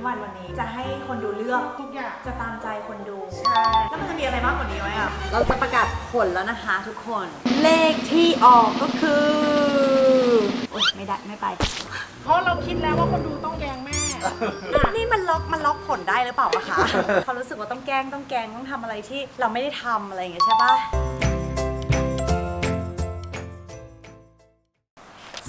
ทั้งวันวันนี้ จะให้คนดูเลือกทุกอย่างจะตามใจคนดู ใช่แล้วมันจะมีอะไรมากกว่านี้ไหมอะ เราจะประกาศผลแล้วนะคะทุกคน เลขที่ออกก็คือโอ๊ยไม่ได้ไม่ไปเพราะเราคิดแล้วว่าคนดูต้องแกล้งแม่นี่มันล็อกมันล็อกผลได้หรือเปล่าวะคะ เขารู้สึกว่าต้องแกล้งต้องแกล้งต้องทำอะไรที่เราไม่ได้ทำอะไรอย่างเงี้ยใช่ปะ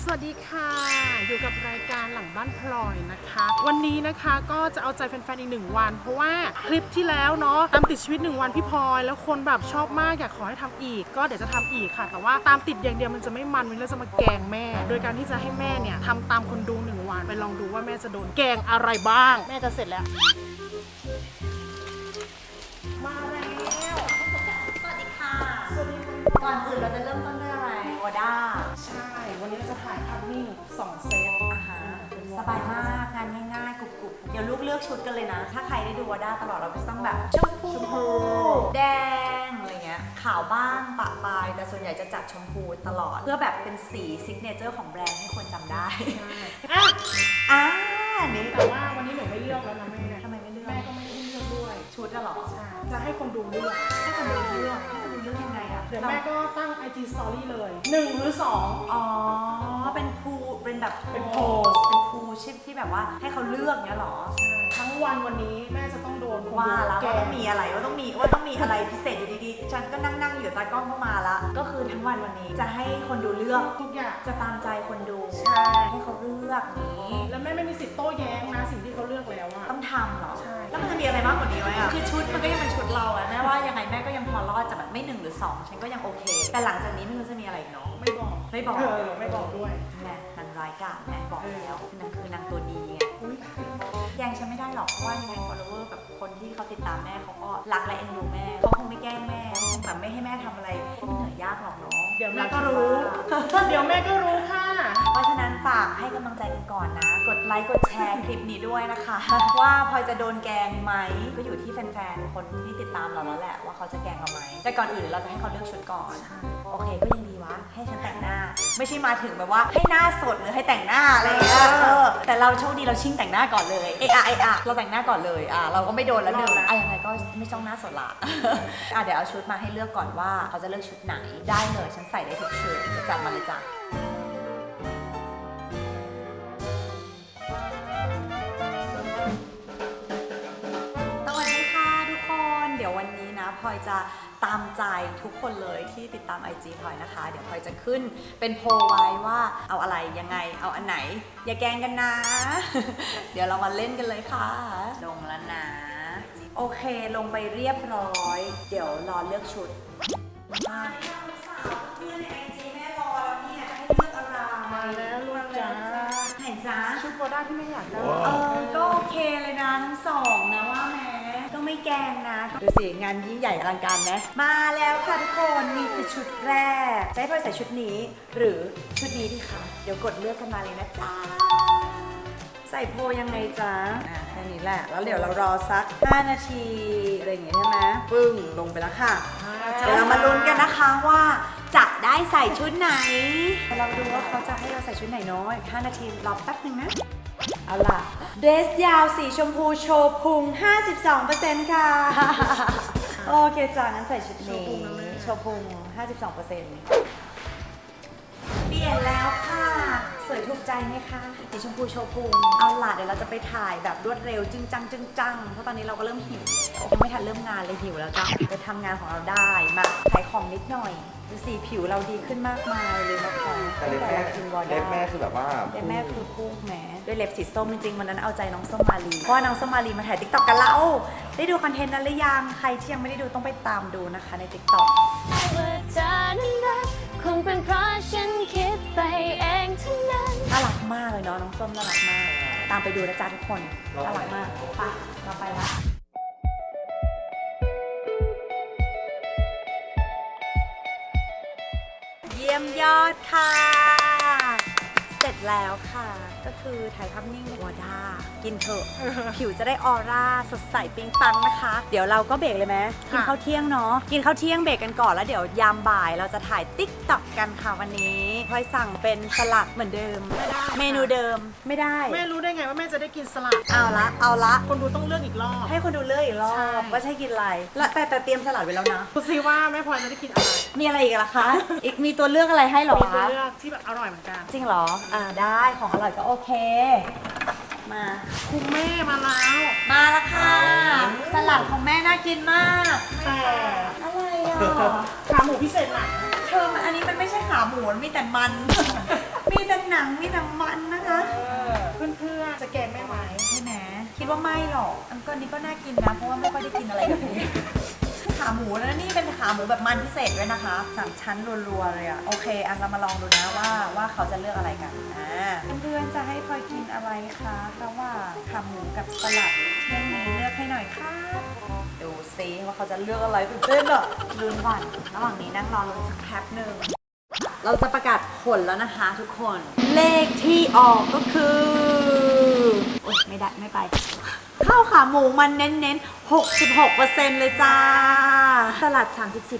สวัสดีค่ะ อยู่กับรายการหลังบ้านพลอยนะคะ วันนี้นะคะก็จะเอาใจแฟนๆอีกหนึ่งวัน เพราะว่าคลิปที่แล้วเนาะตามติดชีวิตหนึ่งวันพี่พลอย แล้วคนแบบชอบมากอยากขอให้ทำอีก ก็เดี๋ยวจะทำอีกค่ะ แต่ว่าตามติดอย่างเดียวมันจะไม่มันวันนี้เราจะมาแกล้งแม่ โดยการที่จะให้แม่เนี่ยทำตามคนดูหนึ่งวันไปลองดูว่าแม่จะโดนแกล้งอะไรบ้าง แม่จะเสร็จแล้วมาแล้วสวัสดีค่ะสวัสดีค่ะก่อนอื่นเราจะเริ่มต้นด้วยอะไรโอด้าใช่ วันนี้เราจะถ่ายภาพนิ่งสองเซตอาหารสบายมากงานง่ายๆกรุบๆเดี๋ยวลูกเลือกชุดกันเลยนะ ถ้าใครได้ดูวอด้าตลอดเราก็จะต้องแบบชมพูชมพูแดงอะไรเงี้ยขาวบ้างปะปลาย แต่ส่วนใหญ่จะจัดชมพูตลอด เพื่อแบบเป็นสีซิกเนเจอร์ของแบรนด์ให้คนจำได้อะอ่านี่แต่ว่าวันนี้หนูไม่เลือกแล้วนะแม่ทำไมไม่เลือกแม่ก็ไม่ได้เลือกด้วยชุดอะเหรอใช่จะให้คนดูเลือกให้คนดูเลือกให้คนดู เลือกยังไงอะเดี๋ยวแม่ก็ตั้ง IG Story เลย 1 หรือ 2 อ๋อ เป็นภูเป็นแบบเป็นโพสสเป็นภูชิปที่แบบว่าให้เขาเลือกเนี้ยเหรอ ทั้งวันวันนี้แม่จะต้องโดนคนว่าดูแล้วแกว่าล้ต้องงมีอะไรว่าต้องมีว่าต้องมีอะไรพิเศษอยู่ดีๆ ฉันก็นั่งนั่งๆอยู่ตากล้องเข้ามาละ ก็คือทั้งวันวันนี้จะให้คนดูเลือกทุกอย่างจะตามใจคนดู ใช่ ให้เขาเลือกนี้ แล้วแม่ไม่มีสิทธิ์โต้แย้งนะสิ่งที่เขาเลือกแล้วอะต้องทำเหร อใช่แล้วมันจะมีอะไรมากกว่านี้ไหมอะคือชุดมันก็ยังเป็นชุดเราอะแม่ว่ายังไงแม่ก็ยังพอรอดจากแบบไม่หนึ่งหรือสองฉันก็ยังโอเค แต่หลังจากนี้ไม่รู้จะมีอะไรอีกเนาะ ไม่บอกไม่บอก เออไม่บอกด้วยแม่นางร้ายกาจแม่บอกแล้วนางคือนางตัวดีไงอุ๊ยแย่งฉันไม่ได้หรอกเพราะว่ายังไง follower แบบคนที่เขาติดตามแม่เขาก็รักและเอ็นดูแม่เขาคงไม่แกล้งแม่เขาคงแบบไม่ให้แม่ทำอะไรที่มันเหนื่อยยากหรอกเนาะเดี๋ยวแม่ก็รู้ เดี๋ยวแม่ก็รู้ค่ะเพราะฉะนั้นฝากให้กำลังใจกันก่อนนะ กดไลค์กดแชร์คลิปนี้ด้วยนะคะ ว่าพลอยจะโดนแกล้งไหมก็อยู่ที่แฟนๆคนที่ติดตามเราแล้วแหละว่าเขาจะแกล้งเราไหมแต่ก่อนอื่นเราจะให้เขาเลือกชุดก่อนโอเคก็ยังดีวะให้ฉันแต่งหน้า ไม่ใช่มาถึงแบบว่าให้หน้าสดหรือให้แต่งหน้าอะไรอย่างเงี้ยเออแต่เราโชคดีเราชิ่งแต่งหน้าก่อนเลยเอะอะเอะอะเราแต่งหน้าก่อนเลยอะเราก็ไม่โดนแล้วหนึ่งรอดแล้วอะยังไงก็ไม่ต้องหน้าสดละอะเดี๋ยวเอาชุดมาให้เลือกก่อนว่าเขาจะเลือกชุดไหนได้เลยฉันใส่ได้ทุกชุดเดี๋ยวจัดมาเลยจ้ะ พลอยจะตามใจทุกคนเลยที่ติดตาม IG พลอยนะคะ เดี๋ยวพลอยจะขึ้นเป็นโพลไว้ว่าเอาอะไรยังไงเอาอันไหน อย่าแกล้งกันนะ เดี๋ยวเรามาเล่นกันเลยค่ะ ลงแล้วนะ โอเคลงไปเรียบร้อย เดี๋ยวรอเลือกชุดมาเพื่อนในไอจีแม่รอแล้วเนี่ยจะให้เลือกอะไรมาแล้วลูกจ๋าไหนจ๊ะชุดโบด้าที่ไม่อยากได้เออก็โอเคเลยนะทั้งสองนะว่าแหม้ก็ ไม่แกล้งนะดูสิงานยิ่งใหญ่อลังการไหมมาแล้วค่ะทุกคนนี่คือชุดแรกจะให้พลอยใส่ชุดนี้ หรือชุดนี้ดีคะเดี๋ยวกดเลือกกันมาเลยนะจ๊ะใส่โพยังไงจ๊ะอะแค่นี้แหละ แล้วเดี๋ยวเรารอสัก 5 นาที อะไรอย่างเงี้ยใช่ไหมปึ้งลงไปแล้วค่ะ เดี๋ยวเรามาลุ้นกันนะคะว่าจะ ได้ใส่ชุดไหน เราดูว่าเขาจะให้เราใส่ชุดไหนเน้อย5นาทีรอแป๊บหนึ่งนะ เอาล่ะ เดรสยาวสีชมพูโชว์พุง 52%ค่ะ โอเคจ้างั้นใส่ชุดนี้ โชว์พุง 52%เปลี่ยนแล้วค่ะส วยถูกใจไหมคะสีชมพูโชว์พุงเอาล่ะเดี๋ยวเราจะไปถ่ายแบบรวดเร็วจึงจังจึงจังเพราะตอนนี้เราก็เริ่มหิวแล้วยังไม่ทันเริ่มงานเลยหิวแล้วจ้ะไปทำงานของเราได้มาขายของนิดหน่อยดูสิผิวเราดีขึ้นมากมายเลยนะคะแต่เล็บแม่กินวอร์เล็บแม่คือแบบว่าเล็บแม่คือพุ่งแหมด้วยเล็บสีส้มจริงๆวันนั้นเอาใจน้องส้มมาลีเพราะว่าน้องส้มมาลีมาถ่ายติ๊กต็อกกับเราได้ดูคอนเทนต์นั้นหรือยังใครที่ยังไม่ได้ดูต้องไปตามดูนะคะในติ๊กต็อก ว่าเธอนั้นรักคงเป็นเพราะ มากเลยเนาะน้องส้มน่ารักมาก ตามไปดูนะจ๊ะทุกคนน่ารักมากไปเราไปละเยี่ยมยอดค่ะ เสร็จแล้วค่ะ ก็คือถ่ายภาพนิ่งวอด้า กินเถอะ ผิวจะได้ออร่าสดใสปิ๊งปังนะคะ เดี๋ยวเราก็เบรกเลยไหมกินค่ะข้าวเที่ยงเนาะกินข้าวเที่ยงเบรกกันก่อนแล้วเดี๋ยวยามบ่ายเราจะถ่ายติ๊กต็อกกันค่ะวันนี้พลอยสั่งเป็นสลัดเหมือนเดิม ไม่ได้เมนูเดิมไม่ได้ แม่รู้ได้ไงว่าแม่จะได้กินสลัดเอาละเอาละ คนดูต้องเลือกอีกรอบ ให้คนดูเลือกอีกรอใช่ บว่าใช่กินอะไรและแต่แต่เตรียมสลัดไว้แล้วนะ ดูซิว่าแม่พลอยจะได้กินอะไรมีอะไรอีกล่ะคะ อีกมีตัวเลือกอะไรให้เหรอมีตัวคะ เลือกที่แบบอร่อยเหมือนกัน จริงเหรอ อ่าได้ ของอร่อยก็โอเค มา คุณแม่มาแล้วมาแล้วค่ะ สลัดของแม่น่ากินมาก แต่อะไรอะ ขาหมูพิเศษหนักเธอมันอันนี้มันไม่ใช่ขาหมูมันมีแต่มัน มีแต่หนัง มีแต่มันนะคะเพื่อนๆจะแกงแม่ไหมใช่ไหมคิดว่าไม่หรอก อันก็นี้ก็น่ากินนะ เพราะว่าไม่ค่อยได้กินอะไรแบบนี้ ขาหมูแล้วนี่เป็นขาหมูแบบมันพิเศษด้วยนะคะสามชั้นรัวๆเลยอะโอเคอันเรามาลองดูนะว่าว่าเขาจะเลือกอะไรกันอ่าเพื่อนๆจะให้พลอยกินอะไรคะระหว่างขาหมูกับสลัดเที่ยงนี้เลือกให้หน่อยค่ะดูซิว่าเขาจะเลือกอะไรตื่นเต้นอะลืมก่อนระหว่างนี้นั่งรอลงสักแป๊บหนึ่งเราจะประกาศผลแล้วนะคะทุกคน เลขที่ออกก็คือโอ๊ยไม่ได้ไม่ไป ข้าวขาหมูมันเน้นๆ 66%เลยจ้า สลัด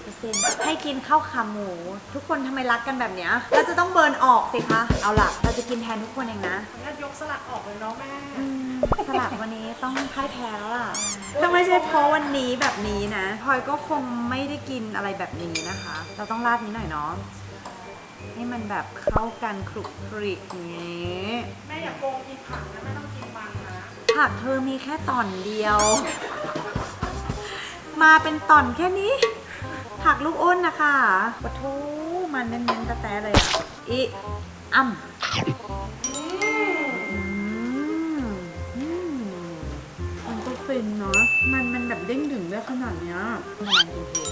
34%ให้กินข้าวขาหมู ทุกคนทำไมรักกันแบบเนี้ยเราจะต้องเบิร์นออกสิคะ เอาล่ะ เราจะกินแทนทุกคนเองนะงั้นยกสลัดออกเลยเนาะแม่อืมสลัดวันนี้ต้องพ่ายแพ้แล้วล่ะถ้าไม่ใช่เพราะวันนี้แบบนี้นะพลอยก็คงไม่ได้กินอะไรแบบนี้นะคะ เราต้องราดนี้หน่อยเนาะให้มันแบบเข้ากันคลุกคลิกอย่างนี้ แม่อย่าโกงกินผักนะแม่ต้องกินมัน นะผักเธอมีแค่ตอนเดียว มาเป็นตอนแค่นี้ ผักลูกอ้นนะคะปะทูมันเน้นๆแต่แต่เลยอะอีอ่ำอืมอืมมันก็ฟินเนาะ มันมันแบบเด้งดึงได้ขนาดเนี้ยประมาณกินที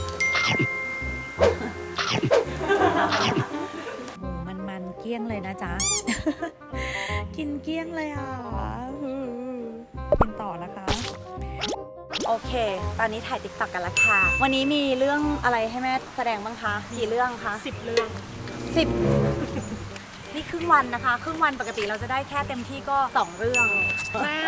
หมูมันมันๆเกลี้ยงเลยนะจ๊ะ กินเกลี้ยงเลยอะ กินต่อนะคะ โอเค ตอนนี้ถ่ายติ๊กต็อกกันละค่ะ วันนี้มีเรื่องอะไรให้แม่แสดงบ้างคะ กี่เรื่องคะสิบเรื่องสิบ นี่ครึ่งวันนะคะ ครึ่งวันปกติเราจะได้แค่เต็มที่ก็สองเรื่องแม่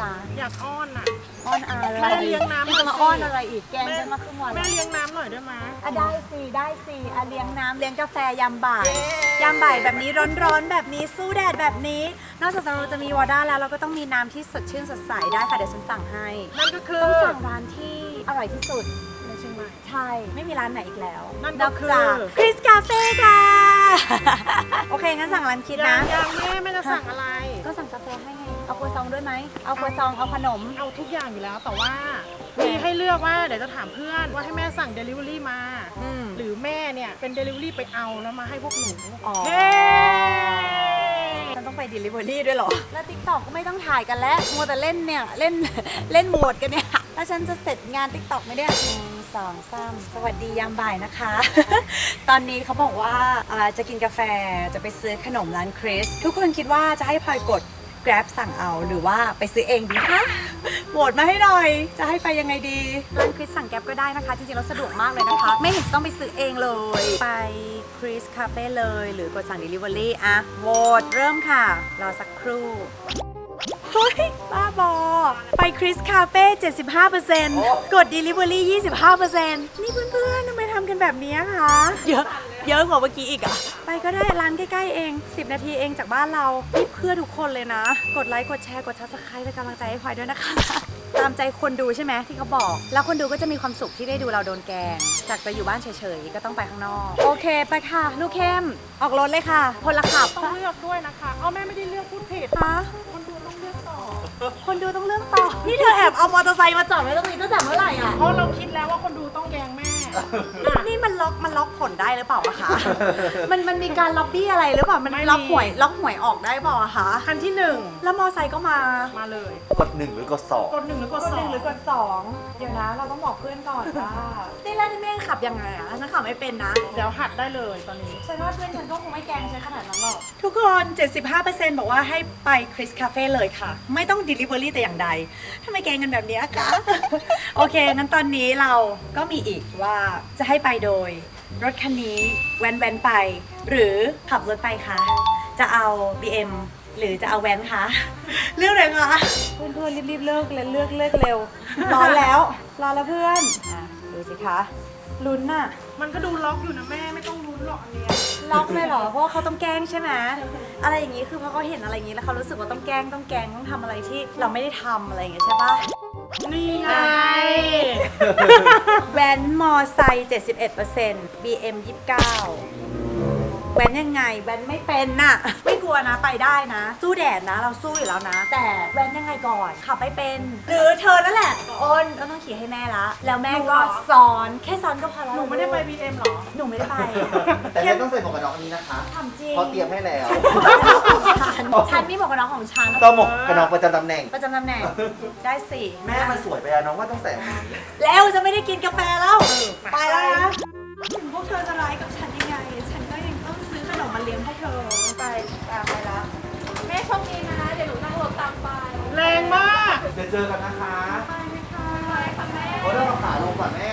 จ้าอยากอ้อนอะ อ้อนอะไรแม่เลี้ยงน้ำนี่จะมาหน่อยสิอ้อนอะไรอีกแกงฉันมาครึ่งวันแม่เลี้ยงน้ำหน่อยได้ไหมอะได้สิได้สิอะเลี้ยงน้ำเลี้ยงกาแฟยามบ่ายยามบ่ายแบบนี้ร้อนๆแบบนี้สู้แดดแบบนี้ นอกจากเราจะมีวอด้าแล้วเราก็ต้องมีน้ำที่สดชื่นสดใสได้ค่ะเดี๋ยวฉันสั่งให้ นั่นก็คือ ต้องสั่งร้านที่อร่อยที่สุดในเชียงใหม่ ใช่ ไม่มีร้านไหนอีกแล้วนั่นก็คือจากคริสคาเฟ่ค่ะ โอเค งั้นสั่งร้านคิดยันะงยังแม่แม่จะสั่งอะไร ก็สั่งกาแฟให้ไง เอาครัวซองด้วยไหม เอาครัวซอง เอาขนม เอาทุกอย่างอยู่แล้วแต่ว่ามีให้เลือกว่าเดี๋ยวจะถามเพื่อนว่าให้แม่สั่ง Delivery มา อืม หรือแม่เนี่ยเป็น Delivery ไปเอาแล้วมาให้พวกหนูอ๋อเฮ้ฉันต้องไป Delivery ด้วยเหรอ แล้วติ๊กต็อกก็ไม่ต้องถ่ายกันแล้ว มัวแต่เล่นเนี่ย เล่น เล่นโหมดกันเนี่ย แล้วฉันจะเสร็จงานติ๊กต็อกไหมเนี่ยหนึ่ง สองสามสวัสดียามบ่ายนะคะ ตอนนี้เขาบอกว่าอ่าจะกินกาแฟจะไปซื้อขนมร้านคริส ทุกคนคิดว่าจะให้พลอยกด Grab สั่งเอาหรือว่าไปซื้อเองดีคะโหวตมาให้หน่อย จะให้ไปยังไงดีร้านคริสสั่งแก๊บก็ได้นะคะ จริงๆแล้วสะดวกมากเลยนะคะ ไม่เห็นจะต้องไปซื้อเองเลย ไปคริสคาเฟ่เลย หรือกดสั่ง Delivery อะโหวตเริ่มค่ะ รอสักครู่ เฮ้ย บ้าบอ ไปคริสคาเฟ่75%กด Delivery 25%นี่เพื่อนๆทำไมทำกันแบบนี้คะ เยอะเยอะกว่าเมื่อกี้อีกอะไปก็ได้ร้านใกล้ๆเอง 10 นาทีเองจากบ้านเรานี่เพื่อทุกคนเลยนะ กดไลค์กดแชร์กด subscribe เป็นกำลังใจให้พลอยด้วยนะคะ ตามใจคนดูใช่ไหมที่เขาบอก แล้วคนดูก็จะมีความสุขที่ได้ดูเราโดนแกล้งจากจะอยู่บ้านเฉยๆ ก็ต้องไปข้างนอก โอเคไปค่ะลูกเข้มออกรถเลยค่ะพลขับต้องเลือกด้วยนะคะ เอาแม่ไม่ได้เลือกพูดผิดคะคน คนดูต้องเลือกต่อนี่เธอแอบเอามอเตอร์ไซค์มาจอดไว้ตรงนี้ตั้งแต่เมื่อไหร่อะ เพราะเราคิดแล้วว่าคนดูต้องแกงแม่ นี่มันล็อกมันล็อกผลได้หรือเปล่าอะคะ มันมันมีการล็อบบี้อะไรหรือเปล่า มันไม่มี ล็อกหวยล็อกหวยออกได้เปล่าอะคะ คันที่หนึ่งแล้วมอไซค์ก็มามาเลย กดหนึ่งหรือกดสองกดหนึ่งหรือกดสหอนึ่งงหรือกดสองเดี๋ยวนะ เราต้องบอกเพื่อนก่อนว่านี่แล้วนี่แม่งขับยังไงอะฉันขับไม่เป็นนะ เดี๋ยวหัดได้เลยตอนนี้ ฉันว่าเพื่อนฉันก็คงไม่แกล้งฉันขนาดนั้นหรอก ทุกคน 75%บอกว่าให้ไปคริสคาเฟ่เลยค่ะ ไม่ต้อง Delivery แต่อย่างใดทำไมแกล้งกันแบบนี้คะ โอเคงั้นตอนนี้เราก็มีอีกว่าจะให้ไปโดย รถคันนี้แว้นๆไป หรือขับรถไปคะ จะเอา BM หรือจะเอาแว้นคะ เลือกเลยคะเพื่อนเพื่อนๆรีบๆเลิกเลยเลือกเลิกเร็วร้อนแล้วร้อนแล้วเพื่อนอะดูสิคะลุ้นน่ะมันก็ดูล็อกอยู่นะแม่ไม่ต้องลุ้นหรอกอันเนี้ยล็อกเลยเหรอเพราะว่าเขาต้องแกล้งใช่ไหมอะไรอย่างนี้คือเพราะเขาเห็นอะไรอย่างนี้แล้วเขารู้สึกว่าต้องแกล้งต้องแกล้งต้องทำอะไรที่เราไม่ได้ทำอะไรอย่างเงี้ยใช่ปะ นี่ไง แว้นมอไซค์71% BM 29 แว้นยังไงแว้นไม่เป็นน่ะ ไม่กลัวนะไปได้นะ สู้แดดนะ เราสู้อยู่แล้วนะ แต่แว้นยังไงก่อนขับไม่เป็น หรือเธอนั่นแหละอ้นก็ต้องขี่ให้แม่ละ แล้วแม่ก็สอนแค่สอนก็พอแล้วหนูไม่ได้ไป BM หรอ หนูไม่ได้ไปแต่แม่ต้องใส่หมวกกันน็อกอันนี้นะคะทำจริงเขาเตรียมให้แล้วฉันฉันมีหมวกกันน็อกของฉันต้องหมวกกันน็อกประจำตำแหน่ง ประจำตำแหน่งได้สี่แม่มันสวยไปอะน้องว่าต้องใส่อันนี้แล้วจะไม่ได้กินกาแฟแล้วไปแล้วนะถึงพวกเธอจะร้ายกับฉันยังไงฉัน มมาเลี้ยงพวกเธอไปตามไปแล้ว แม่โชคดีนะ เดี๋ยวหนูนั่งรถตามไปแรงมาก เดี๋ยวเจอกันนะคะไปไหมคะไปค่ะแม่เขาเริ่มเอาขาลงก่อนแม่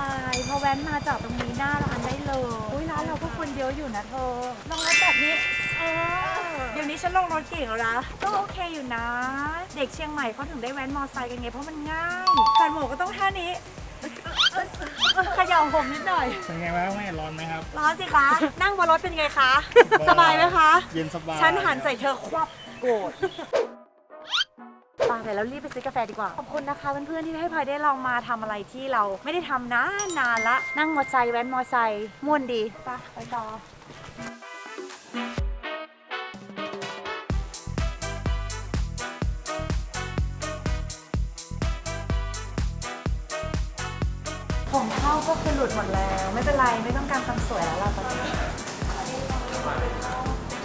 ายพอแว้นมาจอดตรงนี้หน้าร้านได้เลยอุ้ยร้านเราก็คนเยอะอยู่นะเธอลงรถแบบนี้เออเดี๋ยวนี้ฉันลงรถเก่งแล้วนะก็โอเคอยู่นะ เด็กเชียงใหม่เขาถึงได้แว้นมอไซค์กันไงเพราะมันง่ายแฟนหมูก็ต้องท่านี้เขย่าผมนิดหน่อย เป็นไงบ้างแม่ร้อนไหมครับ ร้อนสิคะ นั่งบนรถเป็นไงคะ สบายไหมคะ เย็นสบาย ฉันหันใส่เธอควับโกรธ ไปเดี๋ยวเรารีบไปซื้อกาแฟดีกว่า ขอบคุณนะคะเพื่อนๆที่ให้พลอยได้ลองมาทำอะไรที่เราไม่ได้ทำนานนานละ นั่งมอไซค์แว้นมอไซค์ม่วนดีไปไปต่อ ผมเข้าก็คือหลุดหมดแล้ว ไม่เป็นไรไม่ต้องการความสวยแล้วล่ะตอนนี้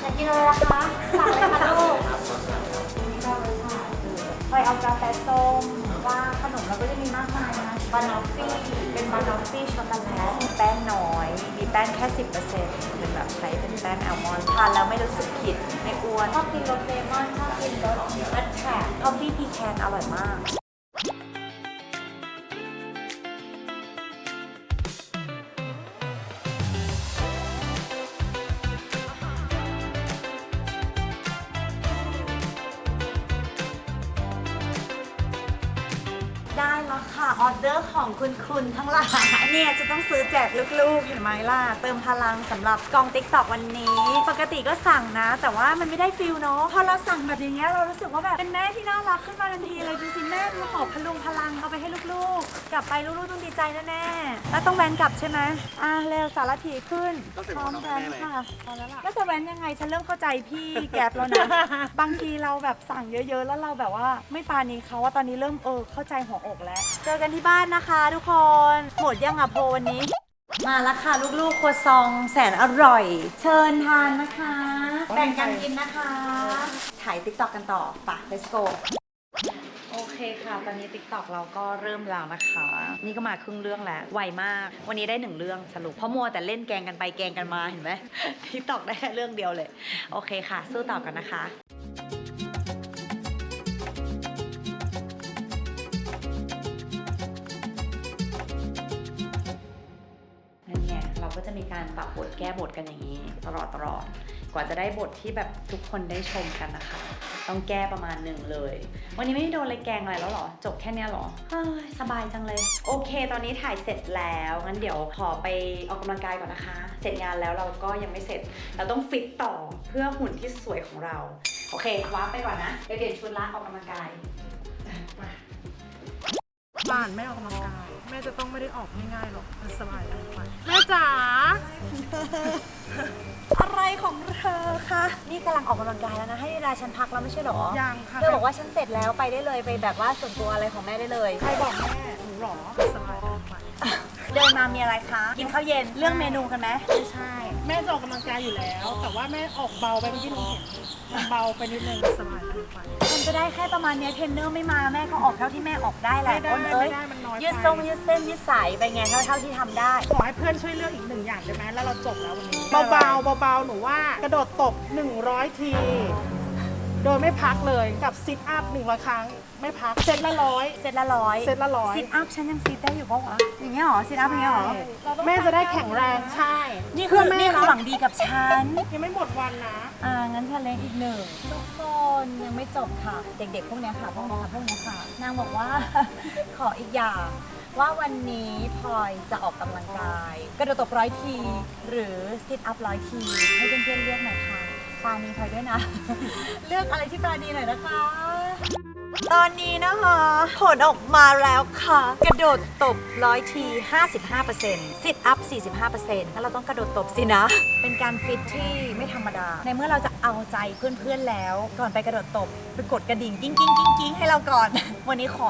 อยากกินอะไรล่ะคะสั่งเลยค่ะลูกนี่ก็เลยค่ะ เคยเอากาแฟส้มว่าขนมเราก็จะมีมากมายนะบานอฟฟี่เป็นบานอฟฟี่ช็อกโกแลตแป้งน้อย มีแป้งแค่10%เป็นแบบใช้เป็นแป้งแอลมอนด์ทานแล้วไม่รู้สึกผิดไม่อ้วนชอบกินรสเลมอนชอบกินรสมัทฉะคอฟฟี่พีแคนอร่อยมาก ของคุณคุณทั้งหลายเนี่ยจะต้องซื้อแจกลูกๆ เห็นไหมล่ะ เติมพลังสำหรับกองติ๊กตอกวันนี้ ปกติก็สั่งนะ แต่ว่ามันไม่ได้ฟิลเนาะพอเราสั่งแบบอย่างเงี้ยเรารู้สึกว่าแบบเป็นแม่ที่น่ารักขึ้นมาทันทีเลยดูสิแม่ดูหอบพลุงพลังเอาไปให้ลูกๆ กลับไปลูกๆต้องดีใจแน่ๆแล้วต้องแวนกลับใช่ไหมอะเร็วสารถีขึ้นพร้อมกันค่ะพอแล้วล่ะก็จะแวนยังไงฉันเริ่มเข้าใจพี่แกร็บแล้วนะบางทีเราแบบสั่งเยอะๆ แล้วเราแบบว่าไม่ปานีเขาว่าตอนนี้เริ่มเออเข้าใจหัวอกแล้ว เจอกันที่บ้านนะคะทุกคน หมดยังอะโพวันนี้ มาแล้วค่ะ ลูกๆครัวซองแสนอร่อย เชิญทานนะคะ แบ่งกันกินนะคะ ถ่ายติ๊กตอกกันต่อปะ let's go โอเคค่ะ ตอนนี้ t ิ k t o k เราก็เริ่มแล้วนะคะ นี่ก็มาครึ่งเรื่องแล้ว ไวมาก วันนี้ได้หนึ่งเรื่องสรุป เพราะมัวแต่เล่นแกงกันไปแกงกันมาเห็นไหมทิกตอกได้แค่เรื่องเดียวเลย โอเคค่ะ สู้ต่อกันนะคะ บทแก้บทกันอย่างนี้ ตลอดตลอด กว่าจะได้บทที่แบบทุกคนได้ชมกันนะคะ ต้องแก้ประมาณหนึ่งเลย วันนี้ไม่ได้โดนอะไรแกงอะไรแล้วหรอ จบแค่นี้หรอสบายจังเลย โอเค ตอนนี้ถ่ายเสร็จแล้วงั้นเดี๋ยวขอไปออกกำลังกายก่อนนะคะ เสร็จงานแล้วเราก็ยังไม่เสร็จ เราต้องฟิตต่อเพื่อหุ่นที่สวยของเรา โอเควาร์ปไปก่อนนะเดี๋ยวเปลี่ยนชุดละออกกำลังกาย หลานไม่ออกกำลังกายแม่จะต้องไม่ได้ออกง่ายๆหรอกมันสบายเกินไปแม่จ๋าอะไรของเธอคะนี่กำลังออกกำลังกายแล้วนะ ให้เวลาฉันพักแล้วไม่ใช่เหรอยังค่ะเธอบอกว่าฉันเสร็จแล้วไปได้เลยไปแบบว่าส่วนตัวอะไรของแม่ได้เลย ใครบอกแม่หนูหรอมันสบายเกินไป เดินมามีอะไรคะ กินข้าวเย็นเรื่องเมนูกันไหมไม่ใช่ แม่จะออกกำลังกายอยู่แล้ว แต่ว่าแม่ออกเบาไปเมื่อกี้หนูเห็นมันเบาไปนิดนึงสบายเกินไป มันจะได้แค่ประมาณเนี้ยเทรนเนอร์ไม่มาแม่ก็ออกเท่าที่แม่ออกได้แหละไม่ได้อ้นเอ้ยไม่ได้มันน้อยไป ยืดทรงยืดเส้นยืดสายไปไงเท่าเท่าที่ทำได้ ขอให้เพื่อนช่วยเลือกอีกหนึ่งอย่างได้ไหมแล้วเราจบแล้ววันนี้เบาๆเบาๆหนูว่ากระโดดตบ 100 ที โดยไม่พักเลยกับซิทอัพ100 ครั้ง ไม่พักเซตละร้อยเซตละร้อยเซตละร้อยซิทอัพฉันยังซิทได้อยู่ปะวะอย่างเงี้ยเหรอซิทอัพอย่างเงี้ยเหรอแม่จะได้แข็งแรงใช่ นี่คือแม่นี่คือนะหวังดีกับฉันยังไม่หมดวันนะอ่างั้นทะเลอีกหนึ่งทุกคนยังไม่จบค่ะ เด็กๆ พวกเนี้ยค่ะพวกนี้ค่ะพวกเนี้ยค่ะ นางบอกว่า ขออีกอย่างว่าวันนี้พลอยจะออกกำลังกาย กระโดดตบร้อยที หรือซิทอัพร้อยที ให้เพื่อนๆเลือกหน่อยค่ะปานีพลอยด้วยนะ เลือกอะไรที่ปานีหน่อยนะคะ ตอนนี้นะคะ ผลออกมาแล้วค่ะ กระโดดตบร้อยที 55%ซิทอัพ 45%แล้วเราต้องกระโดดตบสินะ เป็นการฟิตที่ไม่ธรรมดา ในเมื่อเราจะเอาใจเพื่อนๆแล้ว ก่อนไปกระโดดตบ ไปกดกระดิ่งกิ้งกิ้งกิ้งกิ้งให้เราก่อน วันนี้ขอ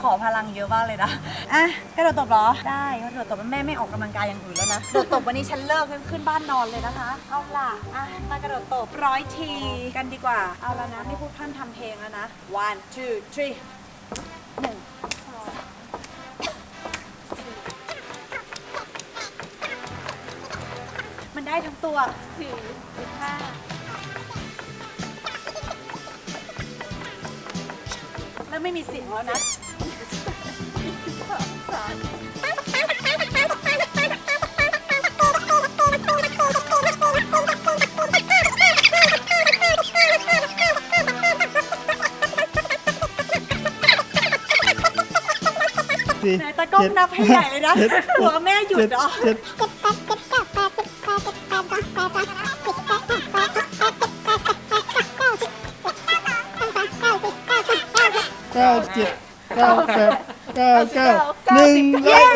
ขอพลังเยอะมากเลยนะอะกระโดดตบเหรอ ได้กระโดดตบแม่ไม่ออกกำลังกายอย่างอื่นแล้วนะกระโดดตบวันนี้ฉันเลิกขึ้นบ้านนอนเลยนะคะเอาล่ะอะมากระโดดตบร้อยทีกันดีกว่าเอาแล้วนะไม่พูดพร่ำทำเพลงแล้วนะ one two two three หนึ่งสองมันได้ทั้งตัวสี่สิบห้าแล้วไม่มีเสียงแล้วนะสาม ไหนตากล้องนับให้ใหญ่เลยนะหัวแม่หยุดเหรอเก้าเจ็ดเก้าแปดเก้าเก้าหนึ่งร้อย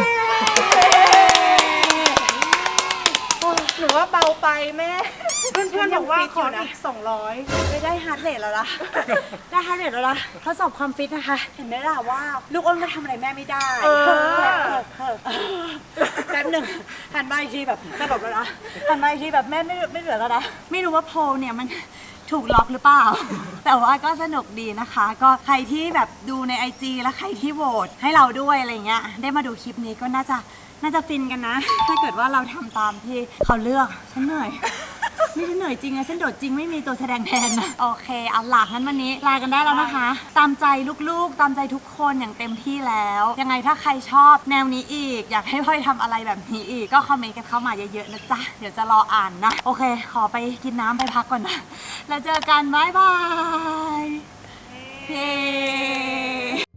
หนูว่าเบาไปแม่ เพื่อนๆบอกว่าขออีก 200 ไม่ได้ฮาร์ดเรทแล้วล่ะ ได้ฮาร์ดเรทแล้วล่ะทดสอบความฟิตนะคะ เห็นไหมล่ะว่า ลูกอ้นก็ทำอะไรแม่ไม่ได้เออเพิกเพิกเพิกแป๊บหนึ่งหันมาอีกทีแบบสลบแล้วนะหันมาอีกทีแบบแม่ไม่ไม่เหลือแล้วนะไม่รู้ว่าโพลเนี่ยมันถูกล็อกหรือเปล่า แต่ว่าก็สนุกดีนะคะ ก็ใครที่แบบดูใน IG แล้วใครที่โหวตให้เราด้วยอะไรเงี้ย ได้มาดูคลิปนี้ก็น่าจะน่าจะฟินกันนะ ถ้าเกิดว่าเราทำตามที่เขาเลือกฉันเหนื่อย นี่ฉันเหนื่อยจริงนะฉันโดดจริงไม่มีตัวแสดงแทนนะโอเคเอาหลักงั้นวันนี้ลากันได้แล้วนะคะ ตามใจลูกๆ ตามใจทุกคนอย่างเต็มที่แล้ว ยังไงถ้าใครชอบแนวนี้อีก อยากให้พ่อยทำอะไรแบบนี้อีก ก็คอมเมนต์กันเข้ามาเยอะๆนะจ๊ะเดี๋ยวจะรออ่านนะโอเค ขอไปกินน้ำไปพักก่อนนะแล้วเจอกันบ๊ายบายเย้